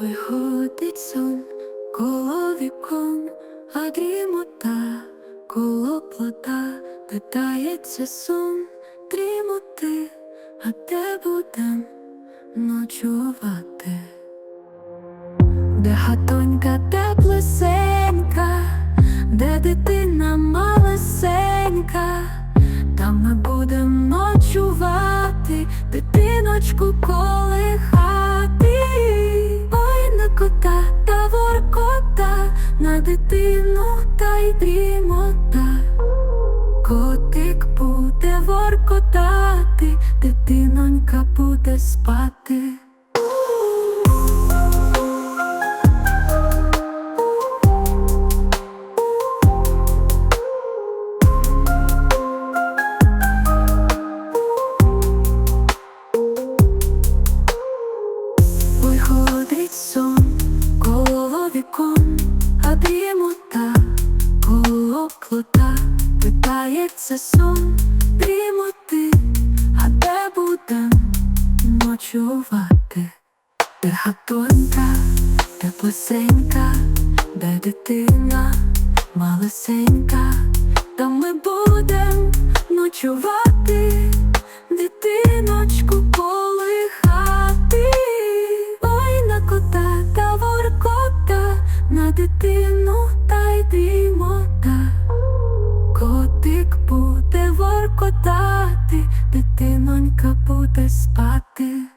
Виходить сон коло вікон, а дрімота коло плота, питається сон, дрімоти, а де будем ночувати? Де хатонька теплесенька, де дитина малесенька, там ми будем ночувати, дитиночку колихати. Дитину та й дрімота. Котик буде воркотати, дитинонька буде спати. Питається сон, дрімоти, а де будем ночувати? Де хатонька, де плесенька, де дитина малесенька, там ми будем ночувати, дитиночку колихати. Ой, на кота та воркота, на дитину ти, дитинонька буде спати.